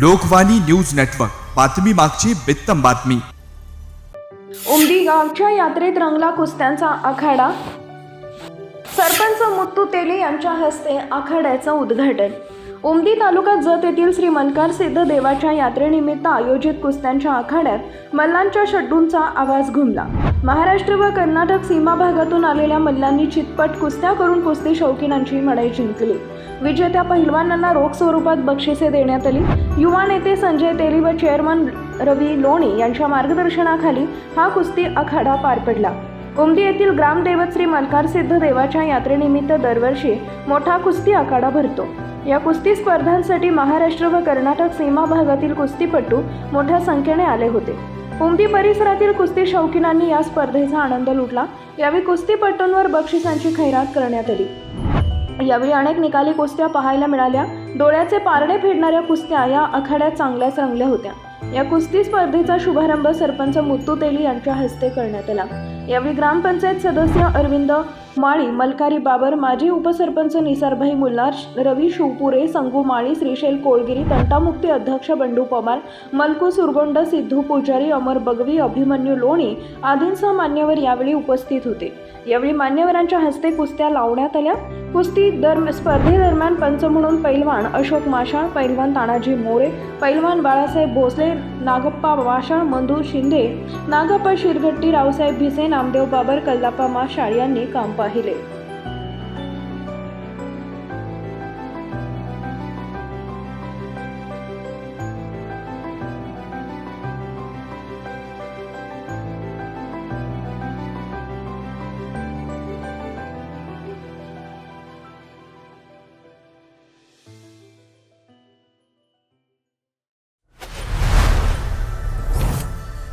Lokvani news network. बातमी मागची बित्तम बातमी. उमदी गावच्या यात्रेत रंगला कुस्त्यांचा आखाडा. सरपंच मुत्तू तेली यांच्या हस्ते आखाड्याचं उद्घाटन. उमदी तालुक्यात जत येथील श्री मनकार सिद्ध देवाच्या यात्रेनिमित्त आयोजित कुस्त्यांच्या आखाड्यात मल्लांच्या शड्डूंचा आवाज घुमला. महाराष्ट्र व कर्नाटक सीमा भागातून आलेल्या मल्लांनी चितपट कुस्त्या करून कुस्ती शौकीनांची मडाई जिंकली. विजेत्या पहिलवानांना रोख स्वरूपात बक्षिसे देण्यात आली. युवा नेते संजय तेली व चेअरमन रवी लोणी यांच्या मार्गदर्शनाखाली हा कुस्ती आखाडा पार पडला. उमदी येथील ग्रामदैवत श्री मलकार सिद्ध देवाच्या यात्रेनिमित्त दरवर्षी मोठा कुस्ती आखाडा भरतो. या कुस्ती स्पर्धांसाठी महाराष्ट्र व कर्नाटक सीमा भागातील कुस्तीपटू मोठ्या संख्येने आले होते. उमदी परिसरातील कुस्ती शौकीनांनी या स्पर्धेचा आनंद लुटला. यावेळी कुस्तीपटूंवर बक्षिसांची खैरात करण्यात आली. यावेळी अनेक निकाली कुस्त्या पाहायला मिळाल्या. डोळ्याचे पारडे फेडणाऱ्या कुस्त्या या आखाड्यात चांगल्याच रंगल्या होत्या. या कुस्ती स्पर्धेचा शुभारंभ सरपंच मुत्तू तेली यांच्या हस्ते करण्यात आला. यावेळी ग्रामपंचायत सदस्य अरविंद माळी मलकारी बाबर माजी उपसरपंच निसारभाई मुल्लार रवी शिवपुरे संगू माळी श्रीशैल कोळगिरी तंटामुक्ती अध्यक्ष बंडू पवार मलकू सुरगोंड सिद्धू पुजारी अमर बगवी अभिमन्यू लोणी आदींसह मान्यवर यावेळी उपस्थित होते. यावेळी मान्यवरांच्या हस्ते कुस्त्या लावण्यात आल्या. कुस्ती दर स्पर्धेदरम्यान पंच म्हणून पैलवान अशोक माशाळ पैलवान तानाजी मोरे पैलवान बाळासाहेब भोसले नागप्पा माशाळ मंधू शिंदे नागप्पा शिरघट्टी रावसाहेब भिसे नामदेव बाबर कल्लाप्पा माशाळ यांनी काम पाहिले.